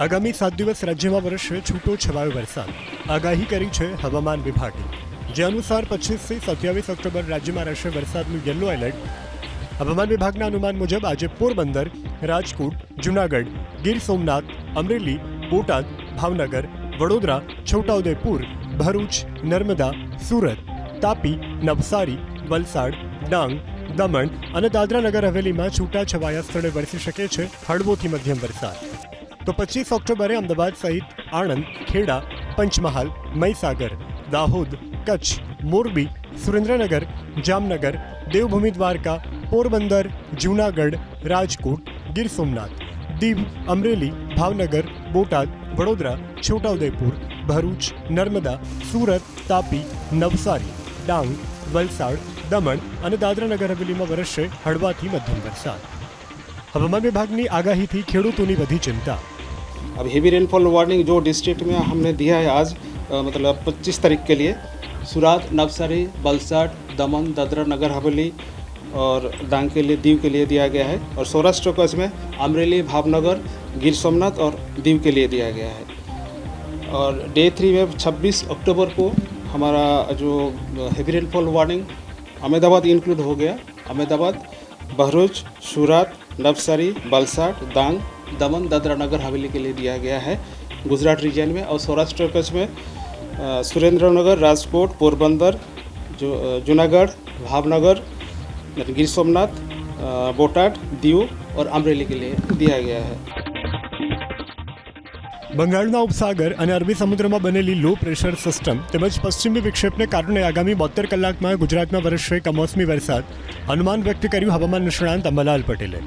આગામી સાત દિવસ રાજ્યમાં વરસશે છૂટો છવાયો વરસાદ. આગાહી કરી છે હવામાન વિભાગે. જે અનુસાર પચીસથી સત્યાવીસ ઓક્ટોબર રાજ્યમાં રહેશે વરસાદનું યલો એલર્ટ. હવામાન વિભાગના અનુમાન મુજબ આજે પોરબંદર, રાજકોટ, જૂનાગઢ, ગીર સોમનાથ, અમરેલી, બોટાદ, ભાવનગર, વડોદરા, છોટાઉદેપુર, ભરૂચ, નર્મદા, સુરત, તાપી, નવસારી, વલસાડ, ડાંગ, દમણ અને દાદરા નગર હવેલીમાં છૂટાછવાયા સ્થળે વરસી શકે છે હળવોથી મધ્યમ વરસાદ. તો પચીસ ઓક્ટોબરે અમદાવાદ સહિત આણંદ, ખેડા, પંચમહાલ, મહીસાગર, દાહોદ, કચ્છ, મોરબી, સુરેન્દ્રનગર, જામનગર, દેવભૂમિ દ્વારકા, પોરબંદર, જૂનાગઢ, રાજકોટ, ગીર સોમનાથ, દીવ, અમરેલી, ભાવનગર, બોટાદ, વડોદરા, છોટાઉદેપુર, ભરૂચ, નર્મદા, સુરત, તાપી, નવસારી, ડાંગ, વલસાડ, દમણ અને દાદરાનગર હવેલીમાં વરસશે હળવાથી મધ્યમ વરસાદ. હવામાન વિભાગની આગાહીથી ખેડૂતોની વધી ચિંતા. अब हेवी रेनफॉल वार्निंग जो डिस्ट्रिक्ट में हमने दिया है आज अ, मतलब 25 तारीख के लिए सुरात नवसारी वलसाड दमन दादरा नगर हवेली और डांग के लिए दीव के लिए दिया गया है। और सौराष्ट्र को इसमें अमरेली भावनगर गिर सोमनाथ और दीव के लिए दिया गया है। और डे थ्री में 26 अक्टूबर को हमारा जो heavy rainfall warning Ahmedabad include हो गया। अहमदाबाद भरूच सूरत नवसारी वलसाड डांग दमन दादरा नगर हवेली के लिए दिया गया है गुजरात रीजन में और सौराष्ट्र कच्छ में अ, सुरेंद्र नगर राजकोट पोरबंदर जो अ, जूनागढ़ भावनगर गिर सोमनाथ अ, बोटाड दीव और अमरेली के लिए दिया गया है બંગાળના ઉપસાગર અને અરબી સમુદ્રમાં બનેલી લો પ્રેશર સિસ્ટમ તેમજ પશ્ચિમી વિક્ષેપને કારણે આગામી બોતેર કલાકમાં ગુજરાતમાં વરસશે કમોસમી વરસાદ અનુમાન વ્યક્ત કર્યું હવામાન નિષ્ણાંત અંબાલાલ પટેલે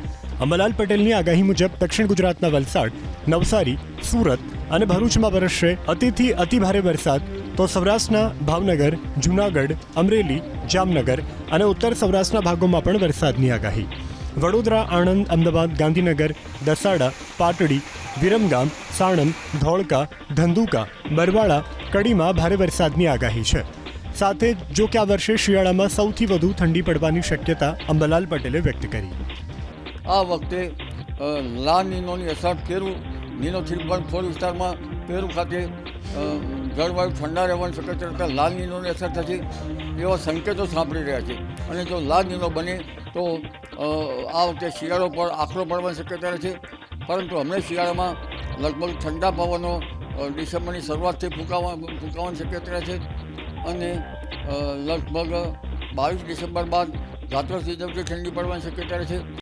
અંબાલાલ પટેલની આગાહી મુજબ દક્ષિણ ગુજરાતના વલસાડ, નવસારી, સુરત અને ભરૂચમાં વરસશે અતિથી અતિભારે વરસાદ. તો સૌરાષ્ટ્રના ભાવનગર, જૂનાગઢ, અમરેલી, જામનગર અને ઉત્તર સૌરાષ્ટ્રના ભાગોમાં પણ વરસાદની આગાહી. વડોદરા, આણંદ, અમદાવાદ, ગાંધીનગર, દસાડા, પાટડી, વિરમગામ, સાણંદ, ધોળકા, ધંધુકા, બરવાળા, કડીમાં ભારે વરસાદની આગાહી છે. સાથે જ કે આ વર્ષે શિયાળામાં સૌથી વધુ ઠંડી પડવાની શક્યતા અંબાલાલ પટેલે વ્યક્ત કરી. આ વખતે લા નીનોની અસર પેરુ નીનો થીલપણ ફોર વિસ્તારમાં પેરુ ખાતે જળવાયુ ઠંડા રહેવાની શક્યતા રહેતા લાલ નીનોની અસર થશે એવા સંકેતો સાંભળી રહ્યા છે. અને જો લાલ નીનો બને, તો આ વખતે શિયાળો પર આખરો પડવાની શક્યતા રહે છે. પરંતુ હમણાં શિયાળામાં લગભગ ઠંડા પવનો ડિસેમ્બરની શરૂઆતથી ફૂંકાવા, ફૂંકાવાની શક્યતા રહે છે. અને લગભગ બાવીસ ડિસેમ્બર બાદ રાત્રોથી ઠંડી પડવાની શક્યતા રહે છે.